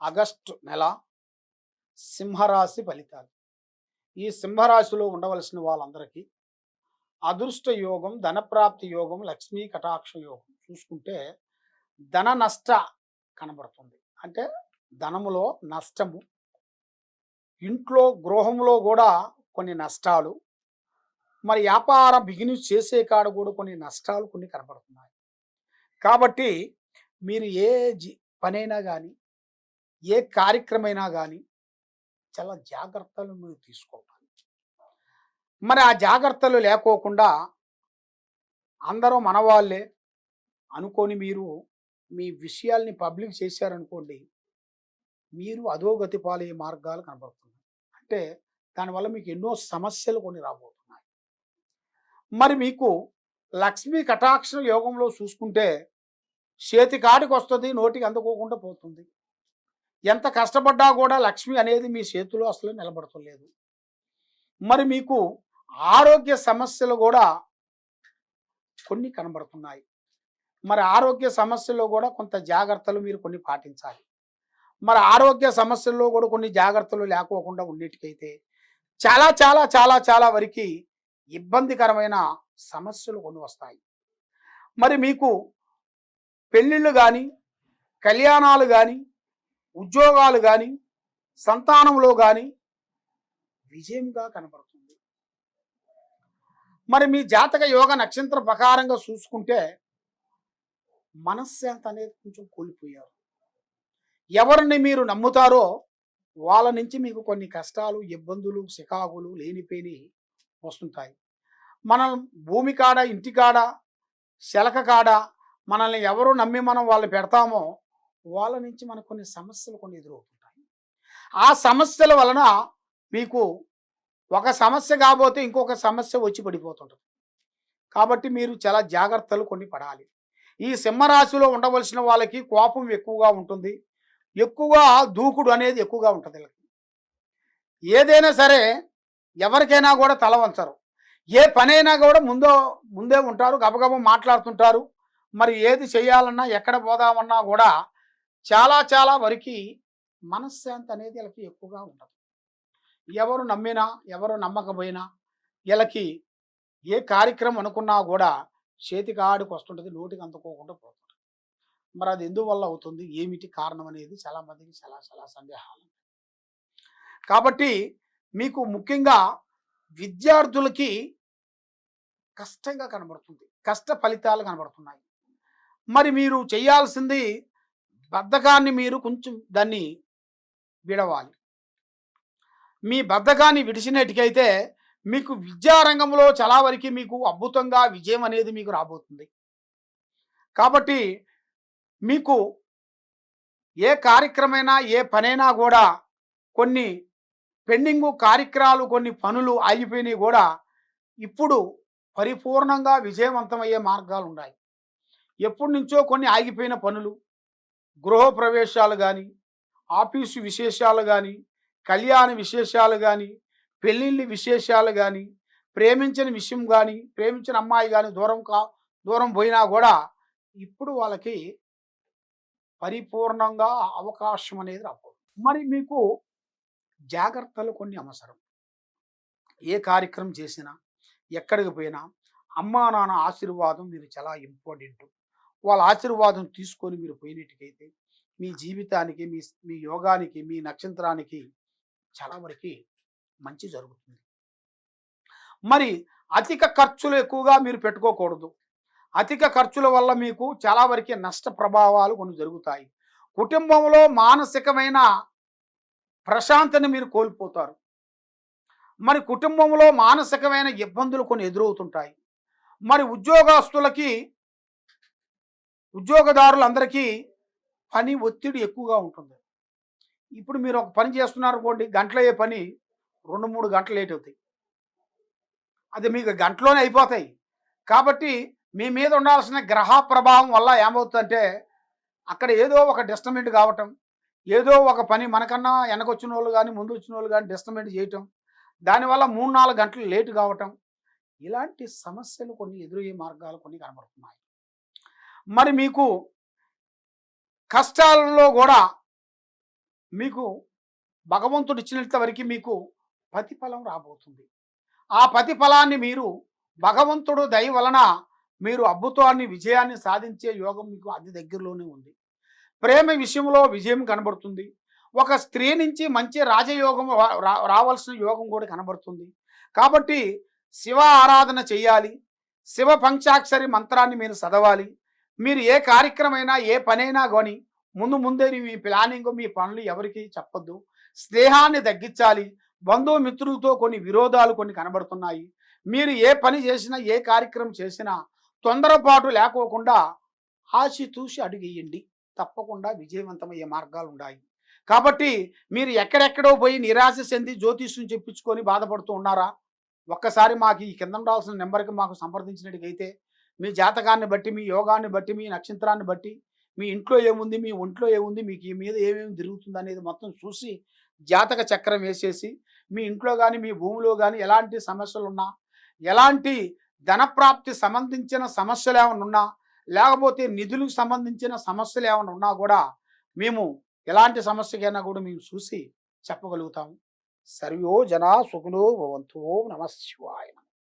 August నెల సింహరాశి ఫలితాలు. ఈ సింహరాశిలో ఉండవలసిన వాళ్ళందరికీ అదృష్ట యోగం ధనప్రాప్తి యోగం లక్ష్మీ కటాక్ష యోగం చూసుకుంటే ధన నష్ట కనబడుతుంది. అంటే ధనములో నష్టము ఇంట్లో గృహంలో కూడా కొన్ని నష్టాలు మరి వ్యాపార బిగినింగ్ చేసే కాడ కూడా కొన్ని నష్టాలు కొన్ని కనబడుతున్నాయి. కాబట్టి మీరు ఏ జీ పనైనా కానీ ఏ కార్యక్రమైనా కానీ చాలా జాగ్రత్తలు మీరు తీసుకోవాలి. మరి ఆ జాగ్రత్తలు లేకోకుండా అందరూ మనవాళ్ళే అనుకొని మీరు మీ విషయాల్ని పబ్లిక్ చేశారనుకోండి మీరు అధోగతి పాలయ్యే మార్గాలు కనబడుతున్నాయి. అంటే దానివల్ల మీకు ఎన్నో సమస్యలు కొన్ని రాబోతున్నాయి. మరి మీకు లక్ష్మీ కటాక్ష యోగంలో చూసుకుంటే చేతి కాటికి వస్తుంది నోటికి అందుకోకుండా పోతుంది. ఎంత కష్టపడ్డా కూడా లక్ష్మి అనేది మీ చేతిలో అసలు నిలబడతలేదు. మరి మీకు ఆరోగ్య సమస్యలు కూడా కొన్ని కనబడుతున్నాయి. మరి ఆరోగ్య సమస్యల్లో కూడా కొంత జాగ్రత్తలు మీరు కొన్ని పాటించాలి. మరి ఆరోగ్య సమస్యల్లో కూడా కొన్ని జాగ్రత్తలు లేకోకుండా ఉండేటికైతే చాలా చాలా చాలా చాలా వరకు ఇబ్బందికరమైన సమస్యలు కొన్ని వస్తాయి. మరి మీకు పెళ్ళిళ్ళు కానీ కళ్యాణాలు కానీ ఉద్యోగాలు కానీ సంతానంలో కానీ విజయంగా కనబడుతుంది. మరి మీ జాతక యోగ నక్షత్ర ప్రకారంగా చూసుకుంటే మనశ్శాంతి అనేది కొంచెం కోల్పోయారు. ఎవరిని మీరు నమ్ముతారో వాళ్ళ నుంచి మీకు కొన్ని కష్టాలు ఇబ్బందులు చికాకులు లేనిపోయి వస్తుంటాయి. మనం భూమి కాడ ఇంటి కాడ శలక కాడ మనల్ని ఎవరు నమ్మి మనం వాళ్ళు పెడతామో వాళ్ళ నుంచి మనకు కొన్ని సమస్యలు కొన్ని ఎదురవుతుంటాయి. ఆ సమస్యల వలన మీకు ఒక సమస్య కాబోతే ఇంకొక సమస్య వచ్చి పడిపోతుంటుంది. కాబట్టి మీరు చాలా జాగ్రత్తలు కొన్ని పడాలి. ఈ సింహరాశిలో ఉండవలసిన వాళ్ళకి కోపం ఎక్కువగా ఉంటుంది. ఎక్కువగా దూకుడు అనేది ఎక్కువగా ఉంటుంది వీళ్ళకి. ఏదైనా సరే ఎవరికైనా కూడా తల వంచరు. ఏ పనైనా కూడా ముందో ముందే ఉంటారు. గబగబ మాట్లాడుతుంటారు. మరి ఏది చేయాలన్నా ఎక్కడ పోదామన్నా కూడా చాలా చాలా వరకు మనశ్శాంతి అనేది వీళ్ళకి ఎక్కువగా ఉంటుంది ఎవరు నమ్మినా ఎవరు నమ్మకపోయినా వీళ్ళకి ఏ కార్యక్రమం అనుకున్నా కూడా చేతికి ఆడికి వస్తుంటుంది నోటికి అందుకోకుండా పోతుంది మరి అది ఎందువల్ల అవుతుంది? ఏమిటి కారణం అనేది చాలామందికి చాలా చాలా సందేహాలు కాబట్టి మీకు ముఖ్యంగా విద్యార్థులకి కష్టంగా కనబడుతుంది. కష్ట ఫలితాలు కనబడుతున్నాయి. మరి మీరు చేయాల్సింది బద్ధకాన్ని మీరు కొంచెం దాన్ని విడవాలి. మీ బద్ధకాన్ని విడిచినట్టుకైతే మీకు విద్యారంగంలో చాలా వరకు మీకు అద్భుతంగా విజయం అనేది మీకు రాబోతుంది. కాబట్టి మీకు ఏ కార్యక్రమైనా ఏ పనైనా కూడా కొన్ని పెండింగు కార్యక్రమాలు కొన్ని పనులు ఆగిపోయినాయి కూడా ఇప్పుడు పరిపూర్ణంగా విజయవంతమయ్యే మార్గాలు ఉన్నాయి ఎప్పటి నుంచో కొన్ని ఆగిపోయిన పనులు గృహ ప్రవేశాలు కానీ ఆఫీసు విశేషాలు కానీ కళ్యాణ విశేషాలు కానీ పెళ్ళిళ్ళ విశేషాలు కానీ ప్రేమించిన విషయం కానీ ప్రేమించిన అమ్మాయి కానీ దూరం కా దూరం పోయినా కూడా ఇప్పుడు వాళ్ళకి పరిపూర్ణంగా అవకాశం అనేది రాకూడదు. మరి మీకు జాగ్రత్తలు కొన్ని అవసరం. ఏ కార్యక్రమం చేసినా ఎక్కడికి పోయినా అమ్మా నాన్న ఆశీర్వాదం మీరు చాలా ఇంపార్టెంట్. వాళ్ళ ఆశీర్వాదం తీసుకొని మీరు పోయినట్టుకైతే మీ జీవితానికి మీ మీ యోగానికి మీ నక్షత్రానికి చాలా వరకు మంచి జరుగుతుంది. మరి అధిక ఖర్చులు ఎక్కువగా మీరు పెట్టుకోకూడదు. అధిక ఖర్చుల వల్ల మీకు చాలా వరకు నష్ట ప్రభావాలు కొన్ని జరుగుతాయి. కుటుంబంలో మానసికమైన ప్రశాంతని మీరు కోల్పోతారు. మరి కుటుంబంలో మానసికమైన ఇబ్బందులు కొన్ని ఎదురవుతుంటాయి. మరి ఉద్యోగస్తులకి ఉద్యోగదారులందరికీ పని ఒత్తిడి ఎక్కువగా ఉంటుంది. ఇప్పుడు మీరు ఒక పని చేస్తున్నారు అనుకోండి గంటలయ్యే పని రెండు మూడు గంటలు లేట్ అవుతాయి. అది మీకు గంటలోనే అయిపోతాయి. కాబట్టి మీ మీద ఉండాల్సిన గ్రహ ప్రభావం వల్ల ఏమవుతుందంటే అక్కడ ఏదో ఒక డిస్టర్బెంట్ కావటం ఏదో ఒక పని మనకన్నా వెనకొచ్చిన వాళ్ళు కానీ ముందు వచ్చిన వాళ్ళు కానీ డిస్టర్బెంట్ చేయటం దానివల్ల మూడు నాలుగు గంటలు లేట్ కావటం ఇలాంటి సమస్యలు కొన్ని ఎదురయ్యే మార్గాలు కొన్ని కనబడుతున్నాయి. మరి మీకు కష్టాలలో కూడా మీకు భగవంతుడు ఇచ్చినంత వరకు మీకు ప్రతిఫలం రాబోతుంది. ఆ ప్రతిఫలాన్ని మీరు భగవంతుడు దయ వలన మీరు అద్భుతాన్ని విజయాన్ని సాధించే యోగం మీకు అతి దగ్గరలోనే ఉంది. ప్రేమ విషయంలో విజయం కనబడుతుంది. ఒక స్త్రీ నుంచి మంచి రాజయోగం రా- రావాల్సిన యోగం కూడా కనబడుతుంది. కాబట్టి శివ ఆరాధన చేయాలి. శివ పంచాక్షరి మంత్రాన్ని మీరు చదవాలి. మీరు ఏ కార్యక్రమైనా ఏ పనైనా కానీ ముందు ముందే మీ ప్లానింగ్ మీ పనులు ఎవరికి చెప్పొద్దు. స్నేహాన్ని తగ్గించాలి. బంధుమిత్రులతో కొన్ని విరోధాలు కొన్ని కనబడుతున్నాయి. మీరు ఏ పని చేసినా ఏ కార్యక్రమం చేసినా తొందరపాటు లేకోకుండా ఆశితూసి అడుగేయండి. తప్పకుండా విజయవంతమయ్యే మార్గాలు ఉన్నాయి కాబట్టి మీరు ఎక్కడెక్కడో పోయి నిరాశ చెంది జ్యోతిష్యం చెప్పించుకొని బాధపడుతూ ఉన్నారా? ఒక్కసారి మాకు ఈ కింద ఉండాల్సిన నెంబర్కి మాకు సంప్రదించినట్టుగైతే మీ జాతకాన్ని బట్టి మీ యోగాన్ని బట్టి మీ నక్షత్రాన్ని బట్టి మీ ఇంట్లో ఏముంది మీ ఒంట్లో ఏముంది మీకు ఈ మీద ఏమేమి తిరుగుతుంది అనేది మొత్తం చూసి జాతక చక్రం వేసేసి మీ ఇంట్లో కానీ మీ భూమిలో కానీ ఎలాంటి సమస్యలు ఉన్నా ఎలాంటి ధనప్రాప్తి సంబంధించిన సమస్యలు ఏమైనా ఉన్నా లేకపోతే నిధులకు సంబంధించిన సమస్యలు ఏమైనా ఉన్నా కూడా మేము ఎలాంటి సమస్యకైనా కూడా మేము చూసి చెప్పగలుగుతాము. సర్వో జనా సుఖులో భవంతో నమ శివాయ